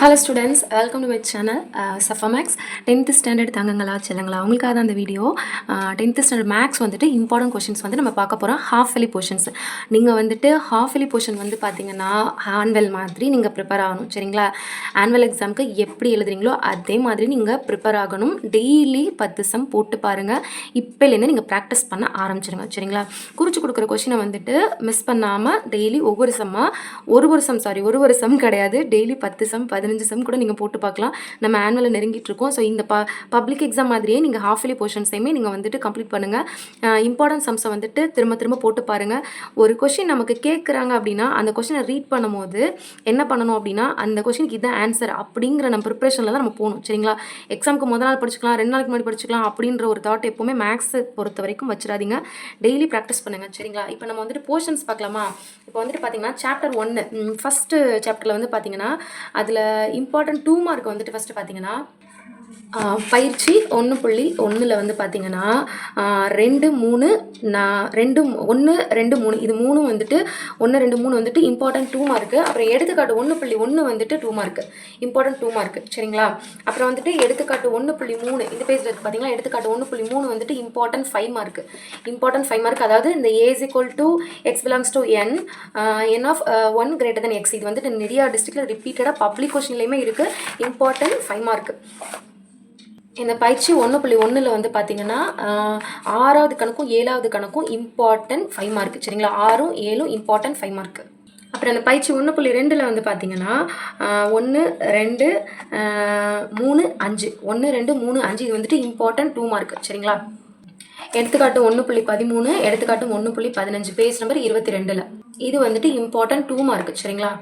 Hello students welcome to my channel சஃபமேக்ஸ் tenth standard தங்கங்களா செல்லுங்களா அவங்களுக்காக தான் அந்த வீடியோ டென்த்து ஸ்டாண்டர்ட் மேக்ஸ் வந்துட்டு இம்பார்ட்டன்ட் கொஷின்ஸ் வந்து நம்ம பார்க்க போகிறோம் ஹாஃப் எலி போர்ஷன்ஸ் நீங்கள் வந்துட்டு ஹாஃப் எலி போர்ஷன் வந்து பார்த்தீங்கன்னா ஆன்வெல் மாதிரி நீங்கள் ப்ரிப்பேர் ஆகணும் சரிங்களா? ஆனுவல் எக்ஸாமுக்கு எப்படி எழுதுறீங்களோ அதே மாதிரி நீங்கள் ப்ரிப்பேர் ஆகணும். டெய்லி பத்து சம் போட்டு பாருங்கள் இப்போலேருந்து நீங்கள் ப்ராக்டிஸ் பண்ண ஆரம்பிச்சிருங்க சரிங்களா? குறிச்சு கொடுக்குற கொஷினை வந்துட்டு மிஸ் பண்ணாமல் டெய்லி ஒவ்வொரு சம்மாக ஒரு ஒரு சம் சாரி ஒரு ஒரு சம் கிடையாது. டெய்லி பத்து சம் பதினஞ்சு சம் கூட நீங்கள் போட்டு பார்க்கலாம் நம்ம ஆனுவலில் நெருங்கிட்டு இருக்கோம். ஸோ இந்த ப பப்ளிக் எக்ஸாம் மாதிரியே நீங்கள் ஹாஃப் இயர்லி போர்ஷன்ஸையுமே நீங்கள் வந்துட்டு கம்ப்ளீட் பண்ணுங்கள் இம்பார்ட்டன்ட் சம்ஸை வந்துட்டு திரும்ப திரும்ப போட்டு பாருங்கள் ஒரு கொஷின் நமக்கு கேட்குறாங்க அப்படின்னா அந்த கொஷினை ரீட் பண்ணும்போது என்ன பண்ணணும் அப்படின்னா அந்த கொஷினுக்கு இதுதான் ஆன்சர் அப்படிங்கிற நம்ம ப்ரிப்ரேஷனில் தான் நம்ம போகணும். சரிங்களா? எக்ஸாமுக்கு முதல் நாள் படிச்சுக்கலாம் ரெண்டு நாளைக்கு முன்னாடி படிச்சுக்கலாம் அப்படின்ற ஒரு தாட் எப்போவுமே மேக்ஸை பொறுத்த வரைக்கும் வச்சிடாதீங்க. டெய்லி ப்ராக்டிஸ் பண்ணுங்கள் சரிங்களா? இப்போ நம்ம வந்துட்டு போர்ஷன்ஸ் பார்க்கலாமா? இப்போ வந்துட்டு பார்த்தீங்கன்னா சாப்டர் ஒன்று ஃபஸ்ட்டு சாப்டரில் வந்து பார்த்தீங்கன்னா அதில் இம்பார்ட்டன்ட் டூ மார்க் வந்துட்டு ஃபஸ்ட்டு பார்த்தீங்கன்னா பயிற்சி ஒன்று புள்ளி ஒன்றில் வந்து பார்த்தீங்கன்னா ரெண்டு மூணு நான் ரெண்டு ஒன்று ரெண்டு மூணு. இது மூணும் வந்துட்டு ஒன்று ரெண்டு மூணு வந்துட்டு இம்பார்ட்டன்ட் டூ மார்க்கு அப்புறம் எடுத்துக்காட்டு ஒன்று புள்ளி ஒன்று வந்துட்டு two mark important two mark சரிங்களா? அப்புறம் வந்துட்டு எடுத்துக்காட்டு ஒன்று புள்ளி மூணு. இந்த பேஜில் பார்த்தீங்கன்னா எடுத்துக்காட்டு ஒன்று புள்ளி மூணு வந்துட்டு important five mark important five mark அதாவது இந்த as equal to X belongs to N N of one greater than X இது வந்துட்டு நிறையா டிஸ்ட்ரிக்டில் ரிப்பீட்டடாக பப்ளிக் கொஷின்லேயுமே இருக்குது இம்பார்ட்டன்ட் ஃபைவ் மார்க்கு இந்த பயிற்சி ஒன்று புள்ளி ஒன்றில் வந்து பார்த்தீங்கன்னா ஆறாவது கணக்கும் ஏழாவது கணக்கும் இம்பார்ட்டன்ட் ஃபைவ் மார்க் சரிங்களா? ஆறும் ஏழும் இம்பார்ட்டன்ட் ஃபைவ் மார்க் அப்புறம் அந்த பயிற்சி ஒன்று புள்ளி ரெண்டில் வந்து பார்த்தீங்கன்னா ஒன்று ரெண்டு மூணு அஞ்சு. ஒன்று ரெண்டு மூணு அஞ்சு இது வந்துட்டு இம்பார்ட்டன்ட் டூ மார்க் சரிங்களா? எடுத்துக்காட்டு ஒன்று புள்ளி பதிமூணு எடுத்துக்காட்டு ஒன்று புள்ளி பதினஞ்சு. பேஜ் நம்பர் இருபத்தி ரெண்டில். இது வந்துட்டு இம்பார்ட்டன்ட் டூ மார்க் சரிங்களா?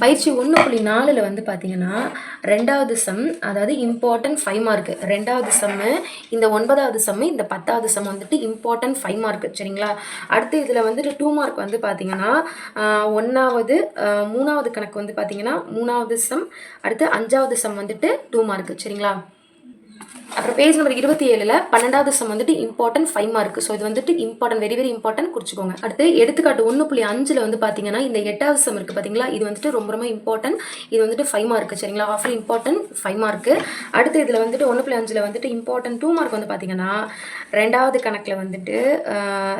பயிற்சி ஒன்று புள்ளி நாலில் வந்து பார்த்தீங்கன்னா ரெண்டாவது சம் அதாவது இம்பார்ட்டன்ட் ஃபைவ் மார்க்கு ரெண்டாவது சம்மு இந்த ஒன்பதாவது சம்மு இந்த பத்தாவது சம் வந்துட்டு இம்பார்ட்டன்ட் ஃபைவ் மார்க் சரிங்களா? அடுத்து இதில் வந்துட்டு டூ மார்க் வந்து பார்த்தீங்கன்னா ஒன்றாவது மூணாவது கணக்கு வந்து பார்த்தீங்கன்னா மூணாவது சம் அடுத்து அஞ்சாவது சம் வந்துட்டு டூ மார்க் சரிங்களா? அப்புறம் பேஜ் நம்பர் இருபத்தி ஏழில் பன்னெண்டாவது சம் வந்துட்டு இம்பார்ட்டன்ட் ஃபைவ் மார்க் ஸோ இது வந்துட்டு இம்பார்ட்டன்ட் வெரி வெரி இம்பார்ட்டன்ட் குறிச்சிக்கோங்க. அடுத்து எடுத்துக்காட்டு ஒன்று புள்ளி அஞ்சில் வந்து பார்த்தீங்கன்னா இந்த எட்டாவது சம் இருக்குது பார்த்தீங்களா இது வந்துட்டு ரொம்ப ரொம்ப இம்பார்ட்டன்ட் இது வந்துட்டு ஃபைவ் மார்க் சரிங்களா? ஆஃபர் இம்பார்ட்டன்ட் ஃபைவ் மார்க்கு அடுத்து இதில் வந்துட்டு ஒன்று புள்ளி அஞ்சில் வந்துட்டு இம்பார்ட்டன்ட் டூ மார்க் வந்து பார்த்தீங்கன்னா ரெண்டாவது கணக்கில் வந்துட்டு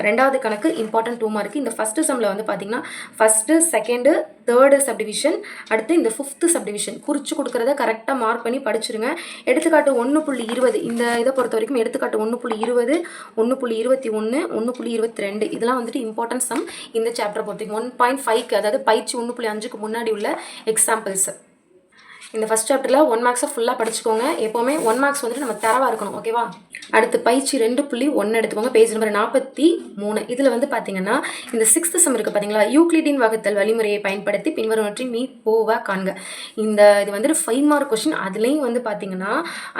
ரெண்டாவது கணக்கு இம்பார்ட்டன்ட் டூ மார்க் இந்த ஃபஸ்ட்டு சம்மில் வந்து பார்த்தீங்கன்னா ஃபஸ்ட்டு செகண்டு தேர்டு சப்டிவிஷன் அடுத்து இந்த ஃபிஃப்த்து சப்டிவிஷன் குறித்து கொடுக்குறத கரெக்டாக மார்க் பண்ணி படிச்சிருங்க. எடுத்துக்காட்டு ஒன்று புள்ளி இருபது. இந்த இதை பொறுத்த வரைக்கும் எடுத்துக்காட்டு ஒன்று புள்ளி இருபது ஒன்று புள்ளி இருபத்தி ஒன்று ஒன்று புள்ளி இருபத்தி ரெண்டு. இதெல்லாம் வந்துட்டு இம்பார்ட்டன்ஸ் சம் இந்த சாப்டர் பொறுத்த ஒன் பாயிண்ட் ஃபைவ்க்கு அதாவது பயிற்சி ஒன்று புள்ளி அஞ்சுக்கு முன்னாடி உள்ள எக்ஸாம்பிள்ஸ் இந்த ஃபஸ்ட் சாப்டரில் ஒன் மார்க்ஸை ஃபுல்லாக படிச்சுக்கோங்க. எப்போவுமே ஒன் மார்க்ஸ் வந்துட்டு நம்ம தரவாக இருக்கணும் ஓகேவா அடுத்து பயிற்சி ரெண்டு புள்ளி ஒன்று எடுத்துக்கோங்க. பேஜ் நம்பர் நாற்பத்தி மூணு. இதில் வந்து பார்த்தீங்கன்னா இந்த சிக்ஸ்த்து சம் இருக்குது பார்த்தீங்களா யூக்ளிடின் வகுத்தல் வழிமுறையை பயன்படுத்தி பின்வருவற்றின் மீ போவா காண்க. இந்த இது வந்துட்டு ஃபைவ் மார்க் கொஷின் அதுலேயும் வந்து பார்த்தீங்கன்னா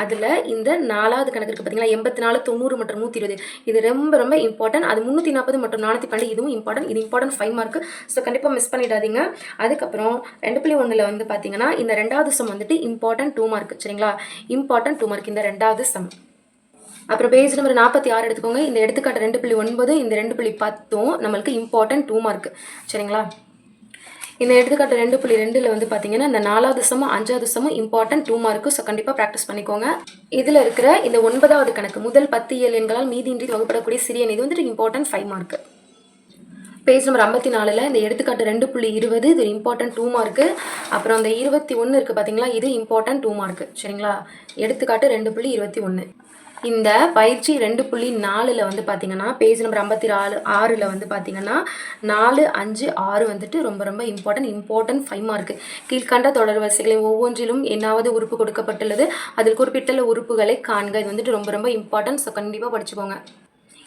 அதில் இந்த நாலாவது கணக்கு இருக்குது பார்த்தீங்களா எண்பத்தி நாலு தொண்ணூறு மற்றும் நூற்றி இருபது. இது ரொம்ப ரொம்ப இம்பார்ட்டன்ட் அது முந்நூற்றி நாற்பது மற்றும் நானூற்றி பன்னெண்டு. இதுவும் இம்பார்ட்டன்ட் இது இம்பார்ட்டன்ட் ஃபைவ் மார்க் ஸோ கண்டிப்பாக மிஸ் பண்ணிடாதீங்க. அதுக்கப்புறம் ரெண்டு புள்ளி ஒன்றில் வந்து பார்த்தீங்கன்னா இந்த ரெண்டாவது சம் வந்துட்டு இம்பார்ட்டன்ட் டூ மார்க் சரிங்களா? இம்பார்ட்டன்ட் டூ மார்க் இந்த ரெண்டாவது சம் அப்புறம் பேஜ் நம்பர் நாற்பத்தி ஆறு எடுத்துக்கோங்க. இந்த எடுத்துக்காட்டு ரெண்டு புள்ளி ஒன்பது இந்த ரெண்டு புள்ளி பத்தும் நம்மளுக்கு இம்பார்ட்டன்ட் டூ மார்க் சரிங்களா? இந்த எடுத்துக்காட்டு ரெண்டு புள்ளி ரெண்டில் வந்து பார்த்தீங்கன்னா இந்த நாலாவது சமம் அஞ்சாவது சமம் இம்பார்ட்டன்ட் டூ மார்க்கு ஸோ கண்டிப்பாக ப்ராக்டிஸ் பண்ணிக்கோங்க. இதில் இருக்கிற இந்த ஒன்பதாவது கணக்கு முதல் பத்து ஏழு எண்களால் மீதியின்றி வகுப்படக்கூடிய சிறிய இது வந்துட்டு important five mark page number ஐம்பத்தி நாலில் இந்த எடுத்துக்காட்டு ரெண்டு புள்ளி இருபது இது இம்பார்ட்டன்ட் டூ மார்க்கு அப்புறம் அந்த இருபத்தி ஒன்று இருக்குது பார்த்தீங்களா இது இம்பார்ட்டன்ட் டூ மார்க்கு சரிங்களா? எடுத்துக்காட்டு ரெண்டு புள்ளி இருபத்தி ஒன்று இந்த பயிற்சி ரெண்டு புள்ளி நாலில் வந்து பார்த்தீங்கன்னா பேஜ் நம்பர் ஐம்பத்தி நாலு ஆறில் வந்து பார்த்தீங்கன்னா நாலு அஞ்சு ஆறு வந்துட்டு ரொம்ப ரொம்ப இம்பார்ட்டன்ட் இம்பார்ட்டன்ட் ஃபைவ் மார்க்கு கீழ்கண்ட தொடர் வரிசைகளில் ஒவ்வொன்றிலும் என்னாவது உறுப்பு கொடுக்கப்பட்டுள்ளது. அதில் குறிப்பிட்டுள்ள உறுப்புகளை காண்க. இது வந்துட்டு ரொம்ப ரொம்ப இம்பார்ட்டன்ட் ஸோ கண்டிப்பாக படிச்சுக்கோங்க.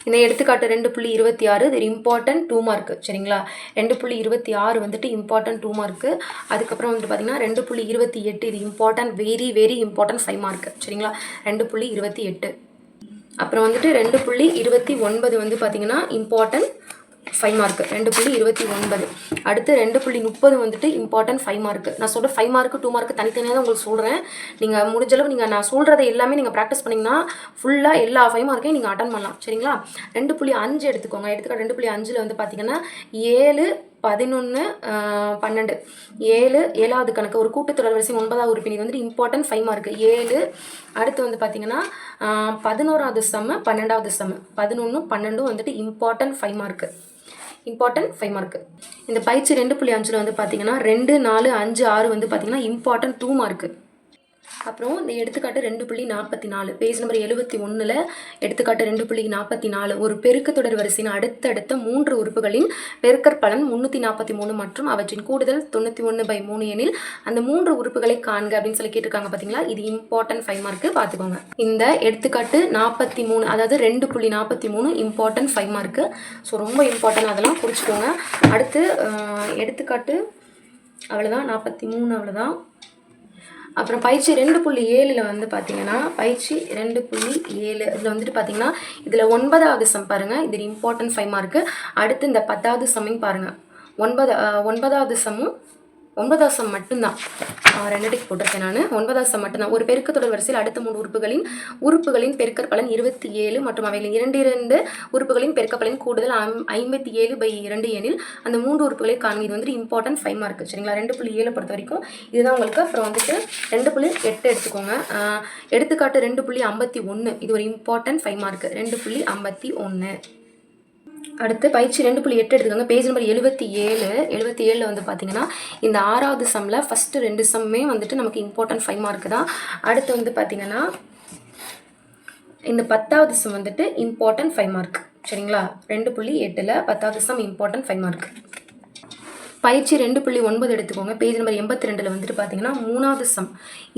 இந்த எடுத்துக்காட்டு ரெண்டு புள்ளி இருபத்தி ஆறு இது இம்பார்ட்டன்ட் டூ மார்க்கு சரிங்களா? ரெண்டு புள்ளி இருபத்தி ஆறு வந்துட்டு இம்பார்ட்டன்ட் டூ மார்க்கு அதுக்கப்புறம் வந்துட்டு பார்த்தீங்கன்னா ரெண்டு புள்ளி இருபத்தி எட்டு இது important very very important five mark சரிங்களா? ரெண்டு புள்ளி இருபத்தி எட்டு. அப்புறம் வந்துட்டு ரெண்டு புள்ளி இருபத்தி ஒன்பது வந்து பார்த்தீங்கன்னா இம்பார்ட்டன்ட் ஃபைவ் மார்க்கு ரெண்டு புள்ளி இருபத்தி ஒன்பது. அடுத்து ரெண்டு புள்ளி முப்பது வந்துட்டு இம்பார்ட்டன்ட் ஃபைவ் மார்க்கு நான் சொல்கிற ஃபைவ் மார்க்கு டூ மார்க்கு தனித்தனியாக தான் உங்களுக்கு சொல்கிறேன் நீங்கள் முடிஞ்சளவு நீங்கள் நான் சொல்கிறத எல்லாமே நீங்கள் ப்ராக்டிஸ் பண்ணிங்கன்னா ஃபுல்லாக எல்லா ஃபைவ் மார்க்கையும் நீங்கள் அட்டன் பண்ணலாம். சரிங்களா? ரெண்டு புள்ளி அஞ்சு எடுத்துக்கோங்க. எடுத்துக்க ரெண்டு புள்ளி அஞ்சில் வந்து பார்த்தீங்கன்னா ஏழு பதினொன்று பன்னெண்டு. ஏழு ஏழாவது கணக்கு. ஒரு கூட்டுத்தொடர் வரிசை ஒன்பதாவது உறுப்பினர் வந்துட்டு இம்பார்ட்டன்ட் ஃபைவ் மார்க்கு ஏழு அடுத்து வந்து பார்த்தீங்கன்னா பதினோராவது செம்மு பன்னெண்டாவது செம்மு பதினொன்று பன்னெண்டும் வந்துட்டு important five mark important five mark இந்த பயிற்சி ரெண்டு புள்ளி அஞ்சில் வந்து பார்த்தீங்கன்னா ரெண்டு நாலு அஞ்சு ஆறு வந்து பார்த்தீங்கன்னா இம்பார்ட்டன்ட் டூ மார்க்கு அப்புறம் இந்த எடுத்துக்காட்டு ரெண்டு புள்ளி நாற்பத்தி நாலு பேஜ் நம்பர் எழுபத்தி ஒன்றில் எடுத்துக்காட்டு ரெண்டு புள்ளி நாற்பத்தி நாலு ஒரு பெருக்குத்தொடர் வரிசையின் அடுத்தடுத்த மூன்று உறுப்புகளின் பெருக்கற் பலன் முந்நூற்றி நாற்பத்தி மூணு மற்றும் அவற்றின் கூடுதல் தொண்ணூற்றி ஒன்று பை மூணு எனில் அந்த மூன்று உறுப்புகளை காண்க அப்படின்னு சொல்லி கேட்டிருக்காங்க பார்த்தீங்களா இது இம்பார்ட்டன்ட் ஃபைவ் மார்க்கு பார்த்துக்கோங்க இந்த எடுத்துக்காட்டு நாற்பத்தி மூணு அதாவது ரெண்டு புள்ளி நாற்பத்தி மூணு இம்பார்ட்டன்ட் ஃபைவ் மார்க்கு ஸோ ரொம்ப இம்பார்ட்டன்ட் அதெல்லாம் குறிச்சிக்கோங்க அடுத்து எடுத்துக்காட்டு அவ்வளோதான் நாற்பத்தி மூணு அவ்வளோதான் அப்புறம் பயிற்சி ரெண்டு புள்ளி ஏழில் வந்து பார்த்தீங்கன்னா பயிற்சி ரெண்டு புள்ளி ஏழு இதில் வந்துட்டு பார்த்தீங்கன்னா இதில் ஒன்பதாவது சம் பாருங்கள் இது இம்பார்ட்டன்ட் ஃபைவ் மார்க்கு அடுத்து இந்த பத்தாவது சம்மையும் பாருங்கள் ஒன்பது ஒன்பதாவது சம்மும் ஒன்பதாசம் மட்டும்தான். அஹ், ரெண்டு டிக் போட்டிருக்கேன் நான்? ஒன்பதாவது மட்டும்தான். ஒரு பெருக்கத்தொடர் வரிசையில் அடுத்த மூணு உறுப்புகளின் உறுப்புகளின் பெருக்கற் பலன் இருபத்தி ஏழு மற்றும் அவைகளின் இரண்டு இரண்டு உறுப்புகளின் பெருக்கப்பலன் கூடுதல் ஐம்- ஐம்பத்தி ஏழு பை இரண்டு எனில் அந்த மூன்று உறுப்புகளை காண்க இது வந்துட்டு இம்பார்ட்டன்ட் ஃபைவ் மார்க் சரிங்களா? ரெண்டு புள்ளி ஏழை பொறுத்த வரைக்கும் இதுதான் உங்களுக்கு. அப்புறம் வந்துட்டு ரெண்டு புள்ளி எட்டு எடுத்துக்கோங்க. எடுத்துக்காட்டு ரெண்டு புள்ளி ஐம்பத்தி ஒன்று இது ஒரு இம்பார்ட்டன்ட் ஃபைவ் மார்க் ரெண்டு புள்ளி ஐம்பத்தி ஒன்று அடுத்து பயிற்சி ரெண்டு புள்ளி எட்டு எடுத்துக்கோங்க. பேஜ் நம்பர் எழுபத்தி ஏழு எழுபத்தி ஏழில் வந்து பார்த்தீங்கன்னா இந்த ஆறாவது சம்மில் ஃபஸ்ட்டு ரெண்டு சம்மே வந்துட்டு நமக்கு இம்பார்ட்டன்ட் ஃபைவ் மார்க் தான். அடுத்து வந்து பார்த்தீங்கன்னா இந்த பத்தாவது சம் வந்துட்டு இம்பார்ட்டன்ட் ஃபைவ் மார்க் சரிங்களா? ரெண்டு புள்ளி எட்டில் பத்தாவது சம் இம்பார்ட்டன்ட் ஃபைவ் மார்க் பயிற்சி ரெண்டு புள்ளி ஒன்பது எடுத்துக்கோங்க. பேஜ் நம்பர் எண்பத்தி ரெண்டில் வந்துட்டு பார்த்தீங்கன்னா மூணாவது சம்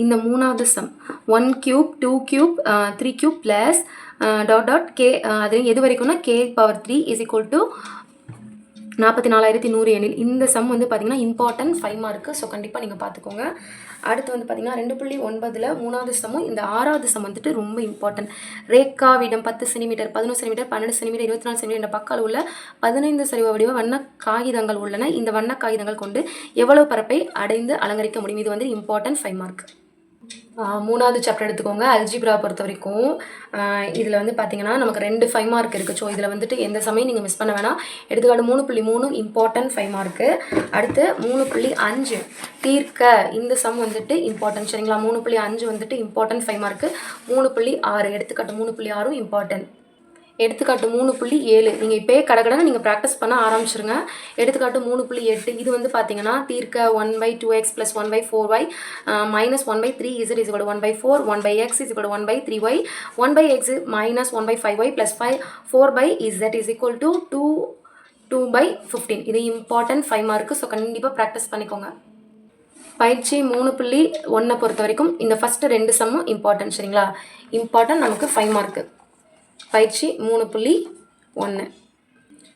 இந்த மூணாவது sum one cube two cube three cube plus dot dot K அது எது வரைக்கும்னா K power three is equal to நாற்பத்தி நாலாயிரத்தி நூறு எண்ணில் இந்த சம் வந்து பார்த்தீங்கன்னா இம்பார்ட்டன்ட் ஃபைவ் மார்க்கு ஸோ கண்டிப்பாக நீங்கள் பார்த்துக்கோங்க அடுத்து வந்து பார்த்தீங்கன்னா ரெண்டு புள்ளி ஒன்பதில் மூணாவது சமும் இந்த ஆறாவது சம் வந்துட்டு ரொம்ப இம்பார்ட்டன்ட் ரேக்காவிடம் பத்து சென்டிமீட்டர் பதினொன்று சென்டிமீட்டர் பன்னெண்டு சென்டிமீட்டர் இருபத்தி நாலு சென்டிமீட்டர் என்ற பக்கால் உள்ள பதினைந்து சரிவ வடிவ வண்ண காகிதங்கள் உள்ளன. இந்த வண்ண காகிதங்கள் கொண்டு எவ்வளவு பரப்பை அடைந்து அலங்கரிக்க முடியும்? இது வந்து இம்பார்ட்டன்ட் ஃபைவ் மார்க் மூணாவது சாப்டர் எடுத்துக்கோங்க அல்ஜிப்ரா பொறுத்த வரைக்கும். இதில் வந்து பார்த்தீங்கன்னா நமக்கு ரெண்டு ஃபைவ் மார்க் இருக்குது ஸோ இதில் வந்துட்டு எந்த சமயம் நீங்கள் மிஸ் பண்ண வேணாம். எடுத்துக்காட்டு மூணு புள்ளி மூணு இம்பார்ட்டன்ட் ஃபைவ் மார்க்கு அடுத்து மூணு புள்ளி அஞ்சு தீர்க்க. இந்த சம் வந்துட்டு இம்பார்ட்டன்ட் சரிங்களா? மூணு புள்ளி அஞ்சு வந்துட்டு இம்பார்ட்டன்ட் ஃபைவ் மார்க்கு மூணு புள்ளி ஆறு எடுத்துக்காட்டு மூணு புள்ளி ஆறும் இம்பார்ட்டன்ட் எடுத்துக்காட்டு மூணு புள்ளி ஏழு. நீங்கள் இப்போயே கடகடன்னு நீங்கள் ப்ராக்டிஸ் பண்ண ஆரம்பிச்சிருங்க. எடுத்துக்காட்டு மூணு புள்ளி எட்டு. இது வந்து பார்த்தீங்கன்னா தீர்க்க one by two X plus one by four Y minus one by three Z is one by four one by X is one by three Y one by X minus one by five Y plus five four by Z is equal to two two by fifteen இது important five mark so கண்டிப்பாக practice பண்ணிக்கோங்க. பயிற்சி மூணு புள்ளி ஒன்றை பொறுத்த வரைக்கும் இந்த ஃபஸ்ட்டு ரெண்டு சம்மும் இம்பார்ட்டன்ட் சரிங்களா? இம்பார்ட்டன்ட் நமக்கு ஃபைவ் மார்க்கு பயிற்சி மூணு புள்ளி ஒன்று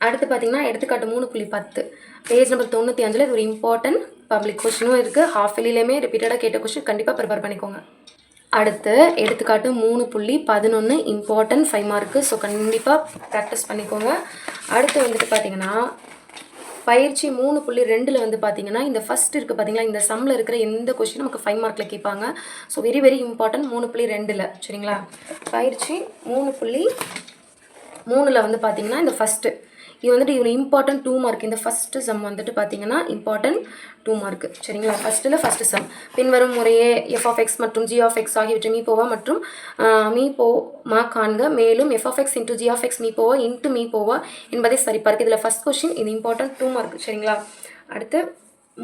அடுத்து பார்த்தீங்கன்னா எடுத்துக்காட்டு மூணு புள்ளி பத்து. பேஜ் நம்பர் தொண்ணூற்றி அஞ்சில் இது ஒரு இம்பார்ட்டன்ட் பப்ளிக் கொஷினும் இருக்குது ஹாஃப் வெளியிலையுமே ரிப்பீட்டடாக கேட்ட கொஷின் கண்டிப்பாக ப்ரிப்பேர் பண்ணிக்கோங்க. அடுத்து எடுத்துக்காட்டு மூணு புள்ளி பதினொன்று இம்பார்ட்டன்ட் ஃபைவ் மார்க்கு ஸோ கண்டிப்பாக ப்ராக்டிஸ் பண்ணிக்கோங்க. அடுத்து வந்துட்டு பார்த்தீங்கன்னா பயிற்சி மூணு புள்ளி ரெண்டில் வந்து பார்த்தீங்கன்னா இந்த ஃபஸ்ட் இருக்குது பார்த்தீங்களா இந்த சம்மில் இருக்கிற எந்த கொஷின் நமக்கு ஃபைவ் மார்க்கில் கேட்பாங்க. ஸோ வெரி வெரி இம்பார்ட்டன்ட் மூணு புள்ளி ரெண்டில் சரிங்களா? பயிற்சி மூணு புள்ளி மூணில் வந்து பார்த்தீங்கன்னா இந்த ஃபஸ்ட்டு இது வந்துட்டு இவ்வளோ இம்பார்ட்டன்ட் டூ மார்க் இந்த ஃபஸ்ட்டு சம் வந்துட்டு பார்த்தீங்கன்னா இம்பார்ட்டன்ட் டூ மார்க் சரிங்களா? ஃபஸ்ட்டில் ஃபஸ்ட்டு சம் பின்வரும் முறையே எஃப் ஆஃப் எக்ஸ் மற்றும் ஜி ஆஃப் எக்ஸ் ஆகியவற்றை மீ போவா மற்றும் மீ போ மா காண்க. மேலும் F of X into G of X me போவா இன்ட்டு மீ போவா என்பதை சரிபார்க்கு. இதில் ஃபஸ்ட் கொஷின் இது இம்பார்ட்டன்ட் டூ மார்க் சரிங்களா? அடுத்து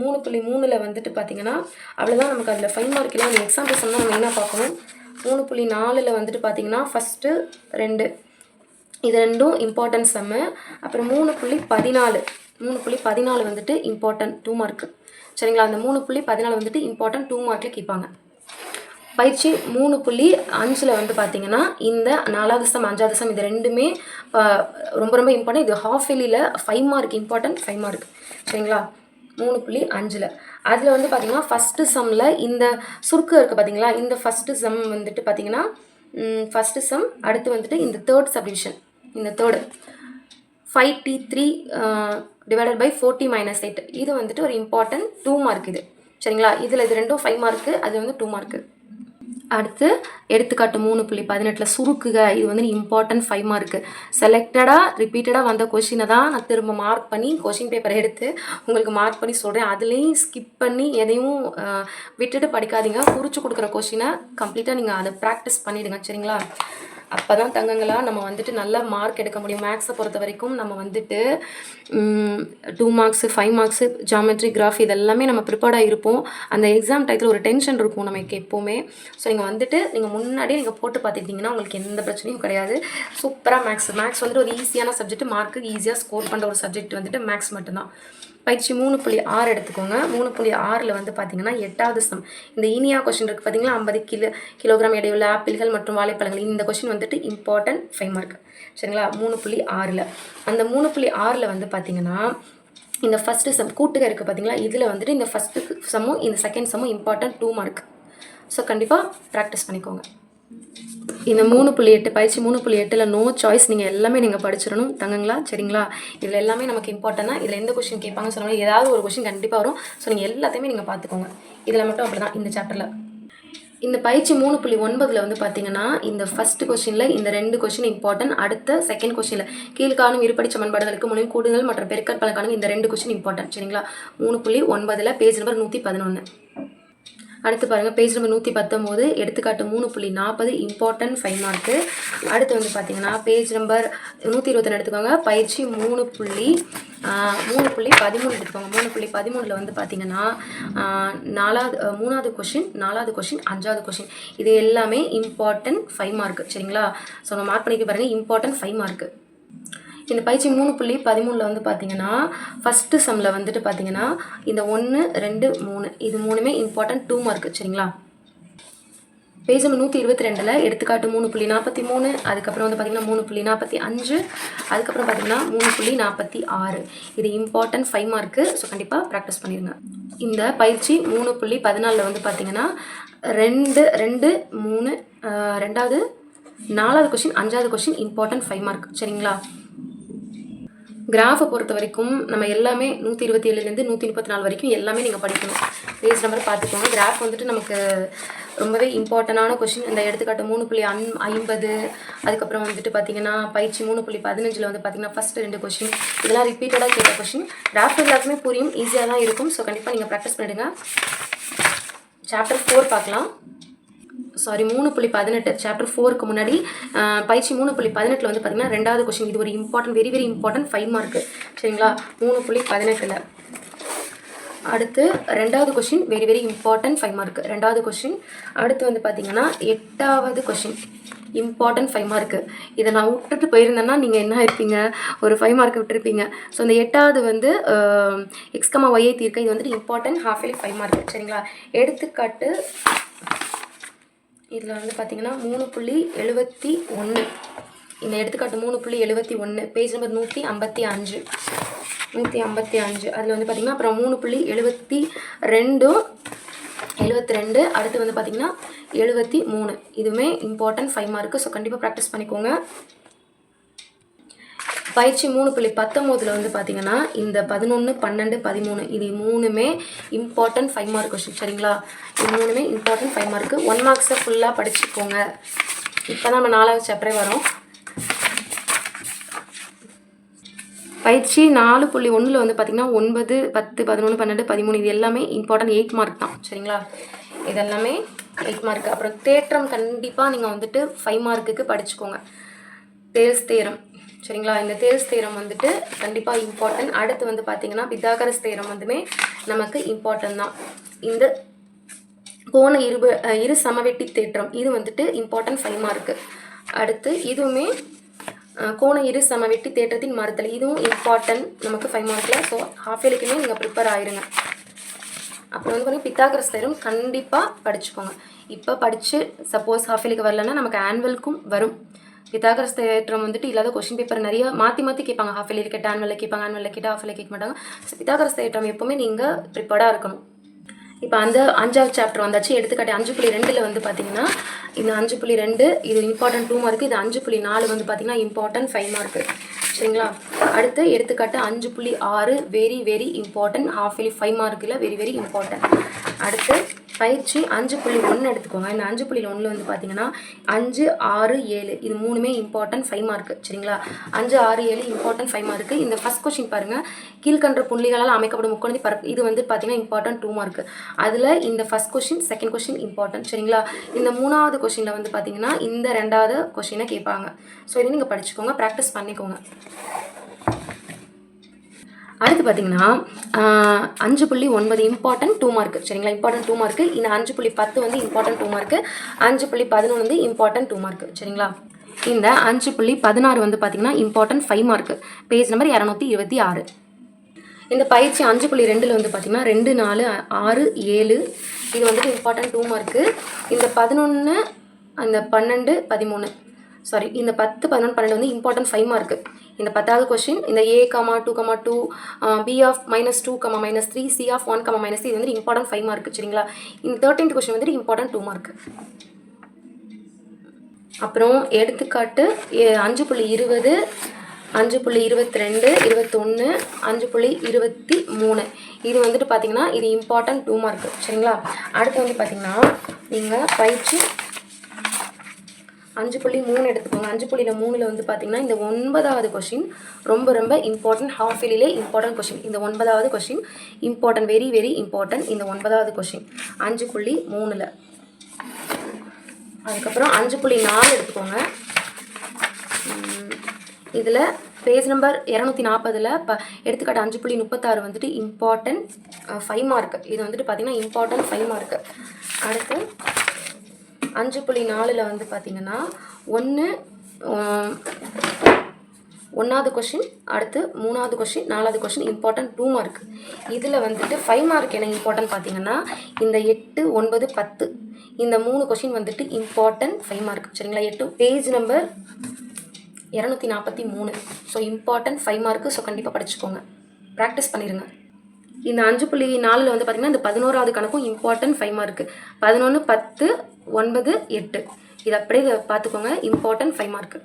மூணு புள்ளி மூணில் வந்துட்டு பார்த்தீங்கன்னா அவ்வளோதான் நமக்கு அதில் ஃபைவ் மார்க் இல்லை. அந்த எக்ஸாம்பிள் சொன்னால் நம்ம என்ன பார்க்கணும்? மூணு புள்ளி நாலில் வந்துட்டு பார்த்தீங்கன்னா ஃபஸ்ட்டு ரெண்டு. இது ரெண்டும் இம்பார்ட்டன்ஸ் செம்ம அப்புறம் மூணு புள்ளி பதினாலு. மூணு புள்ளி பதினாலு வந்துட்டு இம்பார்ட்டன்ட் டூ மார்க்கு சரிங்களா? அந்த மூணு புள்ளி பதினாலு வந்துட்டு இம்பார்ட்டன்ட் டூ மார்க்கில் கேட்பாங்க. பயிற்சி மூணு புள்ளி அஞ்சில் வந்து பார்த்தீங்கன்னா இந்த நாலாவது சம் அஞ்சாவது சம் இது ரெண்டுமே ரொம்ப ரொம்ப இம்பார்ட்டன்ட் இது ஹாஃப் வெளியில் five mark important five mark சரிங்களா? மூணு புள்ளி அஞ்சில். அதில் வந்து பார்த்திங்கன்னா ஃபஸ்ட்டு சம்மில் இந்த சுருக்கு இருக்குது பார்த்தீங்களா இந்த ஃபஸ்ட்டு சம் வந்துட்டு பார்த்தீங்கன்னா ஃபஸ்ட்டு சம் அடுத்து வந்துட்டு இந்த தேர்ட் சப்டிவிஷன் இந்த third five T three divided by forty minus eight இது வந்துட்டு ஒரு இம்பார்ட்டன்ட் டூ மார்க் இது. சரிங்களா? இதில் இது ரெண்டும் ஃபைவ் மார்க்கு அது வந்து டூ மார்க்கு அடுத்து எடுத்துக்காட்டு மூணு புள்ளி பதினெட்டில் சுருக்குக. இது வந்து இம்பார்ட்டன்ட் ஃபைவ் மார்க்கு செலக்டடாக ரிப்பீட்டடாக வந்த கொஷினை தான் நான் திரும்ப மார்க் பண்ணி கொஷின் பேப்பரை எடுத்து உங்களுக்கு மார்க் பண்ணி சொல்கிறேன் அதுலேயும் ஸ்கிப் பண்ணி எதையும் uh, விட்டுட்டு படிக்காதீங்க. குறித்து கொடுக்குற கொஷினை கம்ப்ளீட்டாக நீங்கள் அதை ப்ராக்டிஸ் பண்ணிவிடுங்க சரிங்களா? அப்போ தான் தங்கங்களா நம்ம வந்துட்டு நல்ல மார்க் எடுக்க முடியும். மேக்ஸை பொறுத்த வரைக்கும் நம்ம வந்துட்டு two marks five marks geometry graph இதெல்லாமே நம்ம ப்ரிப்பேர்டாக இருப்போம். அந்த எக்ஸாம் டயத்தில் ஒரு டென்ஷன் இருக்கும் நமக்கு எப்போவுமே. ஸோ நீங்கள் வந்துட்டு நீங்கள் முன்னாடியே நீங்கள் போட்டு பார்த்துக்கிட்டிங்கன்னா உங்களுக்கு எந்த பிரச்சனையும் கிடையாது. சூப்பராக மேக்ஸ் மேக்ஸ் வந்துட்டு ஒரு ஈஸியான சப்ஜெக்ட் மார்க்கு ஈஸியாக ஸ்கோர் பண்ணுற ஒரு சப்ஜெக்ட் வந்துட்டு மேக்ஸ் மட்டும்தான். பயிற்சி மூணு புள்ளி ஆறு எடுத்துக்கோங்க. மூணு புள்ளி ஆறில் வந்து பார்த்தீங்கன்னா எட்டாவது சம். இந்த இனியா கொஷின் இருக்குது பார்த்தீங்களா ஐம்பது கிலோ கிலோகிராம் எடையுள்ள ஆப்பிள்கள் மற்றும் வாழைப்பழங்கள். இந்த கொஷின் வந்துட்டு இம்பார்ட்டன்ட் ஃபைவ் மார்க் சரிங்களா? மூணு புள்ளி ஆறில். அந்த மூணு புள்ளி ஆறில் வந்து பார்த்தீங்கன்னா இந்த ஃபஸ்ட்டு சம் கூட்டுக இருக்குது பார்த்தீங்களா இதில் வந்துட்டு இந்த ஃபஸ்ட்டு சம்மும் இந்த செகண்ட் சம்மும் இம்பார்ட்டன்ட் டூ மார்க் ஸோ கண்டிப்பாக ப்ராக்டிஸ் பண்ணிக்கோங்க. இந்த மூணு புள்ளி எட்டு பயிற்சி மூணு புள்ளி எட்டில் நோ சாய்ஸ் நீங்கள் எல்லாமே நீங்கள் படிச்சிடணும். தங்கங்களா? சரிங்களா? இதில் எல்லாமே நமக்கு இம்பார்ட்டன் தான். இதில் எந்த கொஷின் கேட்பாங்கன்னு சொன்னாலும் ஏதாவது ஒரு கொஷின் கண்டிப்பாக வரும். ஸோ நீங்கள் எல்லாத்தையுமே நீங்கள் பார்த்துக்கோங்க. இதில் மட்டும் அப்படி தான் இந்த சாப்டரில் இந்த பயிற்சி மூணு புள்ளி ஒன்பதில் வந்து பார்த்தீங்கன்னா இந்த ஃபர்ஸ்ட் கொஷினில் இந்த ரெண்டு கொஷின் இம்பார்ட்டன்ட் அடுத்த செகண்ட் கொஷினில் கீழ்காணும் இருபடி சமன்பாடுகளுக்கு மூலியம் கூடுதல் மற்றும் பெருக்கற் பலகாணும் இந்த ரெண்டு கொஷின் இம்பார்ட்டன்ட் சரிங்களா? மூணு புள்ளி ஒன்பதில் பேஜ் நம்பர் நூற்றி பதினொன்று அடுத்து பாருங்கள் பேஜ் நம்பர் நூற்றி பத்தொம்போது எடுத்துக்காட்டு மூணு புள்ளி நாற்பது இம்பார்ட்டன்ட் ஃபைவ் மார்க்கு அடுத்து வந்து பார்த்தீங்கன்னா பேஜ் நம்பர் நூற்றி இருபத்தொன்று எடுத்துக்கோங்க. பயிற்சி மூணு புள்ளி மூணு புள்ளி பதிமூணு எடுத்துக்கோங்க. மூணு புள்ளி பதிமூணில் வந்து பார்த்தீங்கன்னா நாலாவது மூணாவது கொஷின் நாலாவது கொஷின் அஞ்சாவது கொஷின் இது எல்லாமே இம்பார்ட்டன்ட் ஃபைவ் மார்க்கு சரிங்களா? ஸோ நம்ம மார்க் பண்ணிக்க பாருங்கள் இம்பார்ட்டன்ட் ஃபைவ் மார்க்கு இந்த பயிற்சி மூணு புள்ளி பதிமூணில் வந்து பார்த்தீங்கன்னா ஃபஸ்ட்டு சம்மில் வந்துட்டு பார்த்தீங்கன்னா இந்த ஒன்று ரெண்டு மூணு இது மூணுமே இம்பார்ட்டன்ட் டூ மார்க் சரிங்களா? பேஜ் நம்பர் நூற்றி இருபத்தி ரெண்டில் எடுத்துக்காட்டு மூணு புள்ளி நாற்பத்தி மூணு அதுக்கப்புறம் வந்து பார்த்தீங்கன்னா மூணு புள்ளி நாற்பத்தி அஞ்சு அதுக்கப்புறம் பார்த்தீங்கன்னா மூணு புள்ளி நாற்பத்தி ஆறு. இது இம்பார்ட்டன்ட் ஃபைவ் மார்க்கு ஸோ கண்டிப்பாக ப்ராக்டிஸ் பண்ணிடுங்க இந்த பயிற்சி மூணு புள்ளி பதினாலில் வந்து பார்த்தீங்கன்னா ரெண்டு ரெண்டு மூணு ரெண்டாவது நாலாவது கொஷின் அஞ்சாவது கொஷின் இம்பார்ட்டன்ட் ஃபைவ் மார்க் சரிங்களா? கிராஃபை பொறுத்த வரைக்கும் நம்ம எல்லாமே நூற்றி இருபத்தி ஏழுலேருந்து நூற்றி முப்பத்தி நாலு வரைக்கும் எல்லாமே நீங்கள் படிக்கணும். பேஜ் நம்பர் பார்த்துக்கோங்க. கிராஃப் வந்துட்டு நமக்கு ரொம்பவே இம்பார்ட்டண்டான கொஷின் இந்த எடுத்துக்காட்டு மூணு புள்ளி அன் ஐம்பது அதுக்கப்புறம் வந்துட்டு பார்த்தீங்கன்னா பயிற்சி மூணு புள்ளி பதினஞ்சில் வந்து பார்த்தீங்கன்னா ஃபஸ்ட்டு ரெண்டு கொஷின் இதெல்லாம் ரிப்பீட்டடாக கேட்ட கொஷின் கிராஃப் எல்லாருக்குமே புரியும் ஈஸியாக தான் இருக்கும். ஸோ கண்டிப்பாக நீங்கள் ப்ராக்டிஸ் பண்ணிடுங்க. சாப்டர் ஃபோர் பார்க்கலாம். சாரி மூணு புள்ளி பதினெட்டு சாப்டர் ஃபோருக்கு முன்னாடி பயிற்சி மூணு புள்ளி பதினெட்டில் வந்து பார்த்தீங்கன்னா ரெண்டாவது கொஷின் இது ஒரு important very very important five mark சரிங்களா? மூணு புள்ளி பதினெட்டில். அடுத்து ரெண்டாவது question very very important five mark ரெண்டாவது கொஷின் அடுத்து வந்து பார்த்தீங்கன்னா எட்டாவது கொஷின் இம்பார்ட்டன்ட் ஃபைவ் மார்க்கு இதை நான் விட்டுட்டு போயிருந்தேன்னா நீங்கள் என்ன இருப்பீங்க ஒரு ஃபைவ் மார்க் விட்டுருப்பீங்க. ஸோ இந்த எட்டாவது வந்து எக்ஸ்கமா ஒய்யை தீர்க்க இது வந்துட்டு important half yearly five mark சரிங்களா? எடுத்துக்காட்டு இதில் வந்து பார்த்தீங்கன்னா மூணு புள்ளி எழுபத்தி ஒன்று இந்த எடுத்துக்காட்டு மூணு புள்ளி எழுபத்தி ஒன்று பேஜ் நம்பர் நூற்றி ஐம்பத்தி அஞ்சு. நூற்றி ஐம்பத்தி அஞ்சு. அதில் வந்து பார்த்திங்கன்னா அப்புறம் மூணு புள்ளி எழுபத்தி ரெண்டும் எழுபத்தி ரெண்டு. அடுத்து வந்து பார்த்திங்கன்னா எழுபத்தி மூணு. இதுவுமே இம்பார்ட்டன்ட் ஃபைவ் மார்க்கு ஸோ கண்டிப்பாக ப்ராக்டிஸ் பண்ணிக்கோங்க. பயிற்சி மூணு புள்ளி பத்தொம்போதில் வந்து பார்த்தீங்கன்னா இந்த பதினொன்று பன்னெண்டு பதிமூணு இது மூணுமே இம்பார்ட்டன்ட் ஃபைவ் மார்க் கொஸ்டின் சரிங்களா? இது மூணுமே இம்பார்ட்டன்ட் ஃபைவ் மார்க்கு ஒன் மார்க்ஸை ஃபுல்லாக படிச்சுக்கோங்க. இப்போ தான் நம்ம நாலாவது சாப்டரே வரோம். பயிற்சி நாலு புள்ளி ஒன்றில் வந்து பார்த்திங்கன்னா ஒன்பது பத்து பதினொன்று பன்னெண்டு பதிமூணு இது எல்லாமே இம்பார்ட்டன்ட் எயிட் மார்க் தான். சரிங்களா? இதெல்லாமே எயிட் மார்க் அப்புறம் தேற்றம் கண்டிப்பாக நீங்கள் வந்துட்டு ஃபைவ் மார்க்குக்கு படிச்சுக்கோங்க. Thales theorem. சரிங்களா? இந்த தேல்ஸ் தேரம் வந்துட்டு கண்டிப்பாக இம்பார்ட்டன்ட் அடுத்து வந்து பார்த்தீங்கன்னா பித்தாகரஸ் தேரம் வந்துமே நமக்கு இம்பார்ட்டன்ட் தான். இந்த கோண இருப இரு சமவெட்டி தேற்றம் இது வந்துட்டு இம்பார்ட்டன்ட் ஃபைவ் மார்க்கு அடுத்து இதுவுமே கோண இரு சமவெட்டி தேற்றத்தின் மறுத்தல். இதுவும் இம்பார்ட்டன்ட் நமக்கு ஃபைவ் மார்க்கில் ஸோ ஹாஃப் இயர்லிக்குமே நீங்கள் ப்ரிப்பேர் ஆயிருங்க. அப்புறம் வந்து பார்த்தீங்கன்னா பித்தாகரஸ் தேரம் கண்டிப்பாக படிச்சுக்கோங்க. இப்போ படித்து சப்போஸ் ஹாஃப் இயர்லிக்கு வரலன்னா நமக்கு ஆனுவலுக்கும் வரும். பித்தாகரஸ் தேற்றம் வந்துட்டு இல்லாத கொஷின் பேப்பர் நிறைய மாற்றி மாற்றி கேட்பாங்க. ஹாஃப் இயர்லி கேட்டால் ஆனுவலில் கேட்பாங்க ஆனுவலில் கேட்டால் ஹாஃப் இயர்லி கேட்க மாட்டாங்க. ஸோ பித்தாகரஸ் தேற்றம் எப்போவுமே நீங்கள் ப்ரிப்பேர்டாக இருக்கணும். இப்போ அந்த அஞ்சாவது சாப்டர் வந்தாச்சு. எடுத்துக்காட்டு அஞ்சு புள்ளி ரெண்டில் வந்து பார்த்தீங்கன்னா இந்த அஞ்சு புள்ளி ரெண்டு இது இம்பார்ட்டன்ட் டூ மார்க்கு இது அஞ்சு புள்ளி நாலு வந்து பார்த்தீங்கன்னா இம்பார்ட்டன்ட் ஃபைவ் மார்க்கு சரிங்களா? அடுத்து எடுத்துக்காட்டு அஞ்சு புள்ளி ஆறு very very important half yearly five மார்க்கில் வெரி வெரி இம்பார்ட்டன்ட் அடுத்து பயிற்சி அஞ்சு புள்ளி ஒன்று எடுத்துக்கோங்க. இந்த அஞ்சு புள்ளி ஒன்றில் வந்து பார்த்தீங்கன்னா அஞ்சு ஆறு ஏழு இது மூணுமே இம்பார்ட்டன்ட் ஃபைவ் மார்க்கு சரிங்களா? அஞ்சு ஆறு ஏழு இம்பார்ட்டன்ட் ஃபைவ் மார்க்கு இந்த ஃபஸ்ட் கொஸ்டின் பாருங்கள் கீழ்கன்ற புள்ளிகளால் அமைக்கப்படும் முக்கோணி பரப்பு இது வந்து பார்த்தீங்கன்னா இம்பார்ட்டன்ட் டூ மார்க்கு அதில் இந்த first question second question important சரிங்களா? இந்த மூணாவது கொஸ்டினில் வந்து பார்த்தீங்கன்னா இந்த ரெண்டாவது கொஸ்டினை கேட்பாங்க. ஸோ இதை நீங்கள் படிச்சுக்கோங்க ப்ராக்டிஸ் பண்ணிக்கோங்க. அடுத்து பார்த்தீங்கன்னா அஞ்சு புள்ளி ஒன்பது இம்பார்ட்டன்ட் டூ மார்க் சரிங்களா? இம்பார்ட்டன்ட் டூ மார்க்கு இந்த அஞ்சு புள்ளி பத்து வந்து இம்பார்ட்டன்ட் டூ மார்க்கு அஞ்சு புள்ளி பதினொன்று வந்து இம்பார்ட்டன்ட் டூ மார்க் சரிங்களா? இந்த அஞ்சு புள்ளி பதினாறு வந்து பார்த்தீங்கன்னா important five mark page number இரநூத்தி இருபத்தி ஆறு. இந்த பயிற்சி அஞ்சு புள்ளி ரெண்டில் வந்து பார்த்தீங்கன்னா ரெண்டு நாலு ஆறு ஏழு. இது வந்துட்டு இம்பார்ட்டன்ட் டூ மார்க்கு இந்த பதினொன்று அந்த பன்னெண்டு பதிமூணு. சாரி இந்த பத்து பதினொன்று பன்னெண்டு வந்து இம்பார்ட்டன்ட் ஃபைவ் மார்க்கு இந்த பத்தாவது கொஸ்டின் இந்த A comma two comma two B of minus two comma minus three C of one comma minus இது வந்து இம்பார்ட்டன்ட் ஃபைவ் மார்க் சரிங்களா? இந்த தேர்ட்டீன்த் கொஸ்டின் வந்துட்டு இம்பார்ட்டன்ட் டூ மார்க் அப்புறம் எடுத்துக்காட்டு அஞ்சு புள்ளி இருபது அஞ்சு புள்ளி இருபத்தி ரெண்டு இருபத்தொன்று அஞ்சு புள்ளி இருபத்தி மூணு இது வந்துட்டு பார்த்தீங்கன்னா இது இம்பார்ட்டன்ட் டூ மார்க் சரிங்களா? அடுத்து வந்து பார்த்தீங்கன்னா நீங்கள் பயிற்சி அஞ்சு புள்ளி மூணு எடுத்துக்கோங்க. அஞ்சு புள்ளியில் மூணில் வந்து பார்த்தீங்கன்னா இந்த ஒன்பதாவது கொஷின் ரொம்ப ரொம்ப இம்பார்ட்டன்ட் ஹாஃப் இயர்லிலே இம்பார்ட்டன்ட் கொஷின் இந்த ஒன்பதாவது question important very very important இந்த ஒன்பதாவது கொஷின் அஞ்சு புள்ளி மூணில். அதுக்கப்புறம் அஞ்சு புள்ளி நாலு எடுத்துக்கோங்க. இதில் பேஜ் நம்பர் இரநூத்தி நாற்பதில் இப்போ எடுத்துக்காட்டு அஞ்சு புள்ளி முப்பத்தாறு வந்துட்டு இம்பார்ட்டன்ட் ஃபைவ் மார்க் இது வந்துட்டு பார்த்தீங்கன்னா இம்பார்ட்டன்ட் ஃபைவ் மார்க் அடுத்து அஞ்சு புள்ளி நாலில் வந்து பார்த்தீங்கன்னா ஒன்று ஒன்றாவது கொஷின் அடுத்து மூணாவது கொஷின் நாலாவது கொஷின் இம்பார்ட்டன்ட் டூ மார்க் இதில் வந்துட்டு ஃபைவ் மார்க் என்ன இம்பார்ட்டன்ட் பார்த்தீங்கன்னா இந்த எட்டு ஒன்பது பத்து இந்த மூணு கொஷின் வந்துட்டு இம்பார்ட்டன்ட் ஃபைவ் மார்க் சரிங்களா? எட்டு பேஜ் நம்பர் இரநூத்தி நாற்பத்தி மூணு. So important five mark so கண்டிப்பாக படிச்சுக்கோங்க. ப்ராக்டிஸ் பண்ணிடுங்க இந்த அஞ்சு புள்ளி நாலில் வந்து பார்த்திங்கன்னா இந்த பதினோராவது கணக்கும் இம்பார்ட்டன்ட் ஃபைவ் மார்க்கு பதினொன்று பத்து ஒன்பது எட்டு. இது அப்படியே இதை பார்த்துக்கோங்க. இம்பார்ட்டன்ட் ஃபைவ் மார்க்கு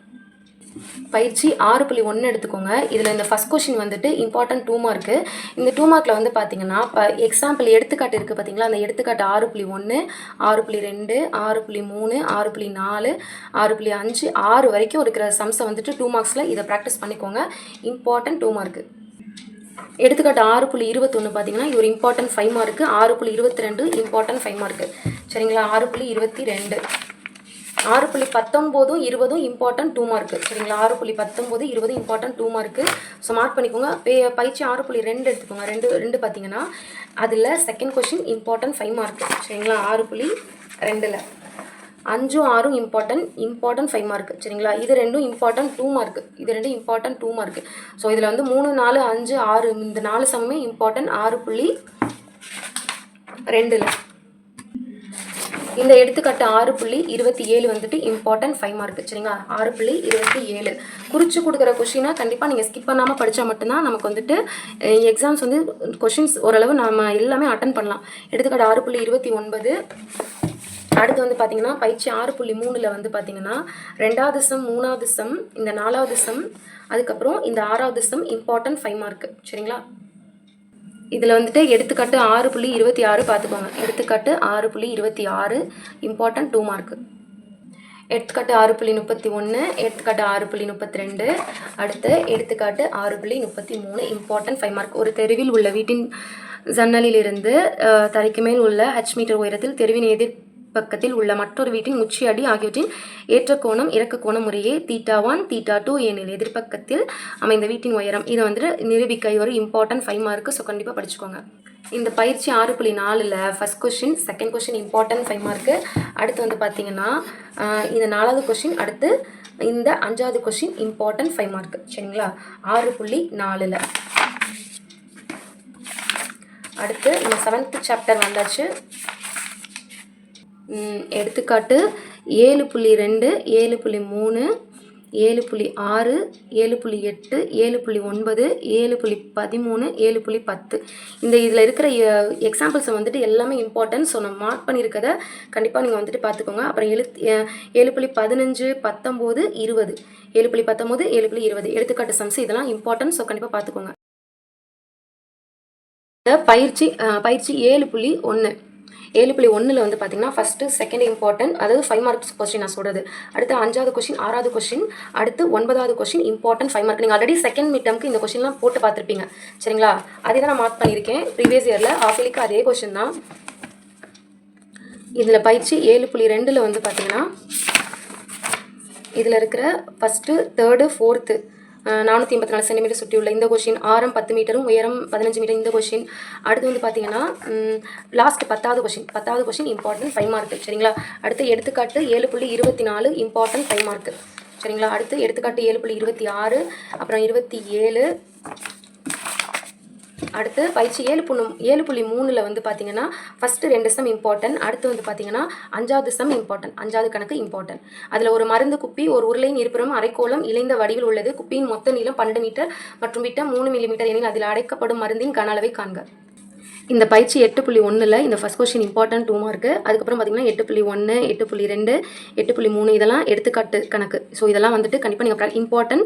பயிற்சி ஆறு புள்ளி ஒன்று எடுத்துக்கோங்க. இதில் இந்த ஃபஸ்ட் கொஷின் வந்துட்டு இம்பார்ட்டன்ட் டூ மார்க்கு இந்த டூ மார்க்கில் வந்து பார்த்தீங்கன்னா இப்போ எக்ஸாம்பிள் எடுத்துக்காட்டு இருக்குது பார்த்தீங்களா அந்த எடுத்துக்காட்டு ஆறு புள்ளி ஒன்று ஆறு புள்ளி ரெண்டு ஆறு புள்ளி மூணு ஆறு புள்ளி நாலு ஆறு புள்ளி அஞ்சு ஆறு வரைக்கும் இருக்கிற சம்ஸை வந்துட்டு டூ மார்க்ஸில் இதை ப்ராக்டிஸ் பண்ணிக்கோங்க. இம்பார்ட்டன்ட் டூ மார்க்கு எடுத்துக்காட்டு ஆறு புள்ளி இருபத்தொன்று பார்த்தீங்கன்னா இது ஒரு இம்பார்ட்டன்ட் ஃபைவ் மார்க்கு ஆறு புள்ளி இருபத்தி ரெண்டு இம்பார்ட்டன்ட் ஃபைவ் மார்க்கு சரிங்களா? ஆறு புள்ளி இருபத்தி ரெண்டு. ஆறு புள்ளி பத்தொம்போதும் இருபதும் இம்பார்ட்டன்ட் டூ மார்க்கு சரிங்களா? ஆறு புள்ளி பத்தொம்போது இருபது important two mark so mark பண்ணிக்கோங்க. பே பயிற்சி ஆறு புள்ளி ரெண்டு எடுத்துக்கோங்க. ரெண்டு ரெண்டு பார்த்தீங்கன்னா அதில் second question important five mark சரிங்களா? ஆறு புள்ளி ரெண்டில். அஞ்சும் ஆறும் இம்பார்ட்டன்ட் இம்பார்ட்டன்ட் ஃபைவ் மார்க் சரிங்களா? இது ரெண்டும் இம்பார்ட்டன்ட் டூ மார்க் இது ரெண்டும் இம்பார்ட்டன்ட் டூ மார்க் ஸோ இதில் வந்து மூணு நாலு அஞ்சு ஆறு இந்த நாலு சமமே இம்பார்ட்டன்ட் ஆறு புள்ளி ரெண்டில். இந்த எடுத்துக்காட்டு ஆறு புள்ளி இருபத்தி ஏழு வந்துட்டு இம்பார்ட்டன்ட் ஃபைவ் மார்க் சரிங்களா? ஆறு புள்ளி இருபத்தி ஏழு. குறித்து கொடுக்குற கொஷினாக கண்டிப்பாக நீங்கள் ஸ்கிப் பண்ணாமல் படித்தா மட்டும்தான் நமக்கு வந்துட்டு எக்ஸாம்ஸ் வந்து கொஷின்ஸ் ஓரளவு நம்ம எல்லாமே அட்டன் பண்ணலாம். எடுத்துக்காட்டு ஆறு புள்ளி இருபத்தி ஒன்பது. அடுத்து வந்து பார்த்தீங்கன்னா பயிற்சி ஆறு புள்ளி மூணில் வந்து பார்த்தீங்கன்னா ரெண்டாவது சம் மூணாவது சம் இந்த நாலாவது சம் அதுக்கப்புறம் இந்த ஆறாவது சம் இம்பார்ட்டன்ட் ஃபைவ் மார்க்கு சரிங்களா? இதில் வந்துட்டு எடுத்துக்காட்டு ஆறு புள்ளி இருபத்தி ஆறு பார்த்துக்கோங்க எடுத்துக்காட்டு ஆறு புள்ளி இருபத்தி ஆறு இம்பார்ட்டன்ட் டூ மார்க்கு எடுத்துக்காட்டு ஆறு புள்ளி முப்பத்தி ஒன்று எடுத்துக்காட்டு ஆறு புள்ளி முப்பத்தி ரெண்டு அடுத்து எடுத்துக்காட்டு ஆறு புள்ளி முப்பத்தி மூணு இம்பார்ட்டன்ட் ஃபைவ் மார்க் ஒரு தெருவில் உள்ள வீட்டின் ஜன்னலிலிருந்து தரைக்கு மேல் உள்ள ஹச் மீட்டர் உயரத்தில் தெருவின் எதிர் பக்கத்தில் உள்ள மற்றொரு வீட்டின் உச்சியடி ஆகியவற்றின் ஏற்ற கோணம் இறக்க கோணம் முறையே தீட்டா ஒன் தீட்டா டூ ஏனில் எதிர்ப்பக்கத்தில் அமைந்த வீட்டின் உயரம். இதை வந்துட்டு நிரூபிக்க ஒரு இம்பார்ட்டன்ட் ஃபைவ் மார்க்கு ஸோ கண்டிப்பாக படிச்சுக்கோங்க. இந்த பயிற்சி ஆறு புள்ளி நாலில் first question second question important five mark அடுத்து வந்து பார்த்தீங்கன்னா இந்த நாலாவது கொஷின் அடுத்து இந்த அஞ்சாவது கொஷின் இம்பார்ட்டன்ட் ஃபைவ் மார்க்கு சரிங்களா? ஆறு புள்ளி நாலில். அடுத்து நம்ம செவன்த்து சாப்டர் வந்தாச்சு. எடுத்துக்காட்டு ஏழு புள்ளி ரெண்டு ஏழு புள்ளி மூணு ஏழு புள்ளி ஆறு ஏழு புள்ளி எட்டு ஏழு புள்ளி ஒன்பது ஏழு புள்ளி பதிமூணு ஏழு புள்ளி பத்து இந்த இதில் இருக்கிற எக்ஸாம்பிள்ஸை வந்துட்டு எல்லாமே இம்பார்ட்டன்ட் ஸோ நான் மார்க் பண்ணியிருக்கதை கண்டிப்பாக நீங்கள் வந்துட்டு பார்த்துக்கோங்க அப்புறம் எழுத் ஏழு புள்ளி பதினஞ்சு பத்தொம்போது இருபது ஏழு புள்ளி பத்தொம்போது ஏழு புள்ளி இருபது எடுத்துக்காட்டு சம்ஸ் இதெல்லாம் இம்பார்ட்டன்ட் ஸோ கண்டிப்பாக பார்த்துக்கோங்க இந்த பயிற்சி பயிற்சி ஏழு புள்ளி ஒன்று ஏழு புள்ளி ஒன்றில் வந்து பார்த்தீங்கன்னா ஃபஸ்ட்டு செகண்ட் இம்பார்ட்டன்ட் அதாவது ஃபைவ் மார்க்ஸ் கொஸ்டின் நான் சொல்கிறது அடுத்து அஞ்சாவது கொஸ்டின் ஆறாவது கொஸ்டின் அடுத்து ஒன்பதாவது கொஸ்டின் இம்பார்ட்டன்ட் ஃபைவ் மார்க் நீங்கள் ஆல்ரெடி செகண்ட் மிட் இந்த கொஸ்டின்லாம் போட்டு பார்த்துருப்பீங்க. சரிங்களா? அதே தான் நான் மார்க் பண்ணியிருக்கேன். ப்ரீவியஸ் இயரில் ஆஃபிலிக்கு அதே கொஸ்டின் தான். இதில் பயிற்சி ஏழு புள்ளி ரெண்டில் வந்து பார்த்தீங்கன்னா இதில் இருக்கிற ஃபஸ்ட்டு தேர்டு ஃபோர்த்து நானூற்றி எண்பத்தி நாலு சென்டிமீட்டர் சுற்றியுள்ள இந்த கொஷின் ஆரம் பத்து மீட்டரும் உயரம் பதினஞ்சு மீட்டர் இந்த கொஷின் அடுத்து வந்து பார்த்தீங்கன்னா லாஸ்ட் பத்தாவது கொஷின். பத்தாவது கொஷின் இம்பார்ட்டன்ட் ஃபைவ் மார்க்கு சரிங்களா? அடுத்து எடுத்துக்காட்டு ஏழு புள்ளி இருபத்தி நாலு இம்பார்ட்டன்ட் ஃபைவ் மார்க்கு சரிங்களா? அடுத்து எடுத்துக்காட்டு ஏழு புள்ளி இருபத்தி ஆறு அப்புறம் இருபத்தி ஏழு அடுத்து பயிற்சி ஏழு புண்ணு ஏழு புள்ளி மூணில் வந்து பார்த்தீங்கன்னா ஃபஸ்ட்டு ரெண்டு சம் இம்பார்ட்டன்ட் அடுத்து வந்து பார்த்தீங்கன்னா அஞ்சாவது சம் இம்பார்ட்டன்ட் அஞ்சாவது கணக்கு இம்பார்ட்டன்ட் அதில் ஒரு மருந்து குப்பி ஒரு உருளையின் இருபுறம் அரைக்கோளம் இணைந்த வடிவில் உள்ளது. குப்பியின் மொத்த நீளம் பன்னெண்டு மீட்டர் மற்றும் விட்டம் மூணு மில்லிமீட்டர் எனில் அதில் அடைக்கப்படும் மருந்தின் கன அளவை காண்க. இந்த பயிற்சி எட்டு புள்ளி ஒன்றில் இந்த first question important two mark அதுக்கப்புறம் பார்த்தீங்கன்னா எட்டு புள்ளி ஒன்று எட்டு புள்ளி ரெண்டு எட்டு புள்ளி மூணு இதெல்லாம் எடுத்துக்காட்டு கணக்கு. ஸோ இதெல்லாம் வந்துட்டு கண்டிப்பாக நீங்கள் இம்பார்ட்டன்ட்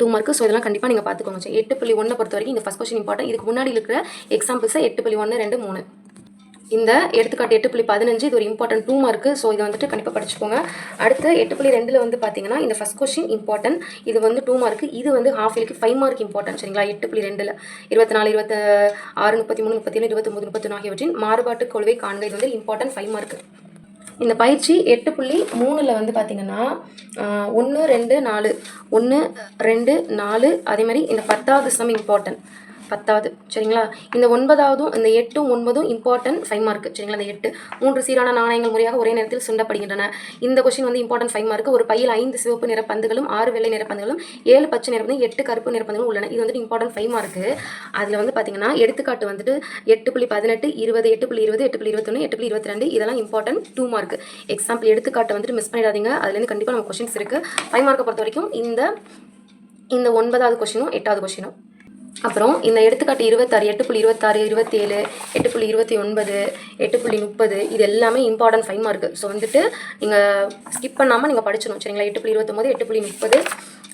டூ மார்க்கு ஸோ இதெல்லாம் கண்டிப்பாக நீங்கள் பார்த்துக்கோங்க எட்டு புள்ளி ஒன்றை பொறுத்த வரைக்கும் இந்த ஃபஸ்ட் கொஸ்டின் இம்பார்ட்டன்ட் இதுக்கு முன்னாடி இருக்கிற எக்ஸாம்பிள்ஸை எட்டு புள்ளி ஒன்று ரெண்டு மூணு. இந்த எடுத்துக்காட்டு எட்டு புள்ளி பதினஞ்சு இது ஒரு இம்பார்ட்டன்ட் டூ மார்க்கு ஸோ இதை வந்துட்டு கண்டிப்பாக படிச்சுக்கோங்க. அடுத்து எட்டு புள்ளி ரெண்டில் வந்து பார்த்தீங்கன்னா இந்த ஃபஸ்ட் கொஸ்டின் இம்பார்ட்டன்ட் இது வந்து டூ மார்க்கு இது வந்து ஹாஃப் இயர்க்கு ஃபைவ் மார்க் இம்பார்ட்டன்ட் சரிங்களா? எட்டு புள்ளி ரெண்டில். இருபத்தி நாலு இருபத்தி ஆறு முப்பத்தி மூணு முப்பத்தி ஏழு மூணு முப்பத்தி ஆகியவற்றின் மாறுபாட்டு கொள்கை காண்க இது வந்து இம்பார்ட்டன்ட் ஃபைவ் மார்க் இந்த பயிற்சி எட்டு புள்ளி மூணில் வந்து பார்த்தீங்கன்னா ஒன்று ரெண்டு நாலு ஒன்று ரெண்டு நாலு அதே மாதிரி இந்த பத்தாவது சம் இம்பார்ட்டன்ட் பத்தாவது சரிங்களா? இந்த ஒன்பதாவதும் இந்த எட்டும் ஒன்பதும் இம்பார்ட்டன்ட் ஃபைவ் மார்க் சரிங்களா? இந்த எட்டு. மூன்று சீரான நாணயங்கள் முறையாக ஒரே நேரத்தில் சுண்டப்படுகின்றன. இந்த கொஸ்டின் வந்து இம்பார்ட்டன்ட் ஃபைவ் மார்க் ஒரு பையில் ஐந்து சிவப்பு நிற பந்துகளும் ஆறு வெள்ளை நிற பந்துகளும் ஏழு பச்சை நிற பந்து எட்டு கருப்பு நிற பந்துகளும் உள்ளன. இது வந்துட்டு இம்பார்ட்டன்ட் ஃபைவ் மார்க் அதில் வந்து பார்த்தீங்கன்னா எடுத்துக்காட்டு வந்துட்டு எட்டு புள்ளி பதினெட்டு இருபது எட்டு புள்ளி இருபது எட்டு புள்ளி இருபத்தொன்று எட்டு புள்ளி இருபத்தி ரெண்டு இதெல்லாம் இம்பார்ட்டன்ட் டூ மார்க் எக்ஸாம்பிள் எடுத்துக்காட்டு வந்துட்டு மிஸ் பண்ணிடாதீங்க. அதுலேருந்து கண்டிப்பாக நம்ம கொஸ்டின்ஸ் இருக்குது ஃபைவ் மார்க்கை பொறுத்த வரைக்கும் இந்த இந்த ஒன்பதாவது கொஸ்டினும் எட்டாவது கொஸ்டினும் அப்புறம் இந்த எடுத்துக்காட்டு இருபத்தாறு எட்டு புள்ளி இருபத்தாறு இருபத்தேழு எட்டு புள்ளி இருபத்தி ஒன்பது எட்டு புள்ளி முப்பது இது எல்லாமே இம்பார்ட்டன்ட் ஃபைவ் மார்க் ஸோ வந்துட்டு நீங்கள் ஸ்கிப் பண்ணாமல் நீங்கள் படிச்சிடணும். சரிங்களா? எட்டு புள்ளி இருபத்தொம்போது எட்டு புள்ளி முப்பது.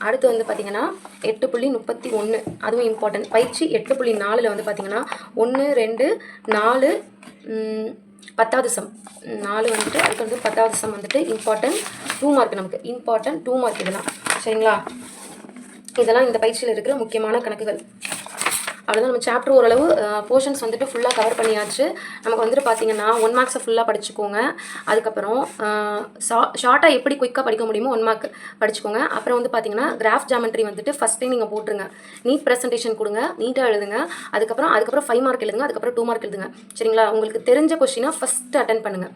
அடுத்து வந்து பார்த்தீங்கன்னா எட்டு புள்ளி முப்பத்தி ஒன்று அதுவும் இம்பார்ட்டன்ட் பயிற்சி எட்டு புள்ளி நாலில் வந்து பார்த்தீங்கன்னா ஒன்று ரெண்டு நாலு பத்தாவது சம் நாலு வந்துட்டு அதுக்கு வந்து பத்தாவது சம் வந்துட்டு இம்பார்ட்டன்ட் டூ மார்க் நமக்கு. இம்பார்ட்டன்ட் டூ மார்க் இதெல்லாம். சரிங்களா? இதெல்லாம் இந்த பயிற்சியில் இருக்கிற முக்கியமான கணக்குகள். அவ்வளோதான் நம்ம சாப்டர் ஓரளவு போர்ஷன்ஸ் வந்துட்டு ஃபுல்லாக கவர் பண்ணியாச்சு. நமக்கு வந்துட்டு பார்த்தீங்கன்னா ஒன் மார்க்ஸை ஃபுல்லாக படிச்சுக்கோங்க. அதுக்கப்புறம் ஷார்ட்டாக எப்படி குயிக்காக படிக்க முடியுமோ ஒன் மார்க் படிச்சுக்கோங்க. அப்புறம் வந்து பார்த்தீங்கன்னா கிராஃப் ஜாமெண்ட்ரி வந்துட்டு ஃபஸ்ட்டே நீங்கள் போட்டுருங்க. நீட் ப்ரெசன்டேஷன் கொடுங்க. நீட்டாக எழுதுங்க. அதுக்கப்புறம் அதுக்கப்புறம் ஃபைவ் மார்க் எழுதுங்க. அதுக்கப்புறம் டூ மார்க் எழுதுங்க. சரிங்களா? உங்களுக்கு தெரிஞ்ச கொஷினாக ஃபஸ்ட்டு அட்டன் பண்ணுங்கள்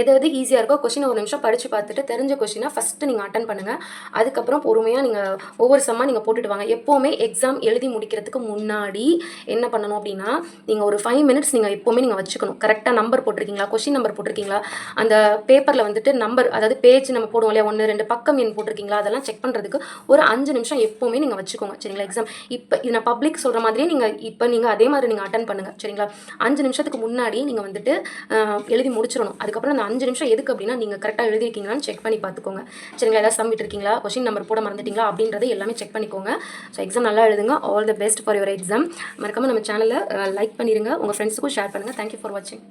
எது எது ஈஸியாக இருக்கோ கொஷினை ஒரு நிமிஷம் படித்து பார்த்துட்டு தெரிஞ்ச கொஷினை ஃபஸ்ட்டு நீங்கள் அட்டன் பண்ணுங்கள் அதுக்கப்புறம் பொறுமையாக நீங்கள் ஒவ்வொரு செம்மாக நீங்கள் போட்டுட்டு வாங்க. எப்போவுமே எக்ஸாம் எழுதி முடிக்கிறதுக்கு முன்னாடி என்ன பண்ணணும் அப்படின்னா நீங்கள் ஒரு ஃபைவ் மினிட்ஸ் நீங்கள் எப்போவுமே நீங்கள் வச்சுக்கணும். கரெக்டாக நம்பர் போட்டிருக்கீங்களா? கொஷின் நம்பர் போட்டிருக்கீங்களா? அந்த பேப்பரில் வந்துட்டு நம்பர் அதாவது பேஜ் நம்ம போடுவோம் இல்லையா? ஒன்று ரெண்டு பக்கம் எண் போட்டிருக்கீங்களா? அதெல்லாம் செக் பண்ணுறதுக்கு ஒரு அஞ்சு நிமிஷம் எப்போவுமே நீங்கள் வச்சுக்கோங்க. சரிங்களா எக்ஸாம் இப்போ இது நான் பப்ளிக் சொல்கிற மாதிரியே நீங்கள் இப்போ நீங்கள் அதே மாதிரி நீங்கள் அட்டன் பண்ணுங்கள் சரிங்களா? அஞ்சு நிமிஷத்துக்கு முன்னாடி நீங்கள் வந்துட்டு எழுதி முடிச்சிடணும். அதுக்கப்புறம் அந்த அஞ்சு நிமிஷம் எதுக்கு அப்படின்னா நீங்கள் கரெக்டாக எழுதிருக்கீங்களான்னு செக் பண்ணி பார்த்துக்கோங்க. சரிங்களா? ஏதாவது சப்மிட் இருக்கீங்களா? கொஷின் நம்பர் போட மறந்துட்டீங்களா? அப்படின்றத எல்லாமே செக் பண்ணிக்கோங்க. ஸோ எக்ஸாம் நல்லா எழுதுங்க. All the best for your exam மறக்காமல் நம்ம சேனலை லைக் பண்ணிடுங்க உங்கள் ஃப்ரெண்ட்ஸுக்கும் ஷேர் பண்ணுங்கள் தேங்க்யூ ஃபார் வாட்சிங்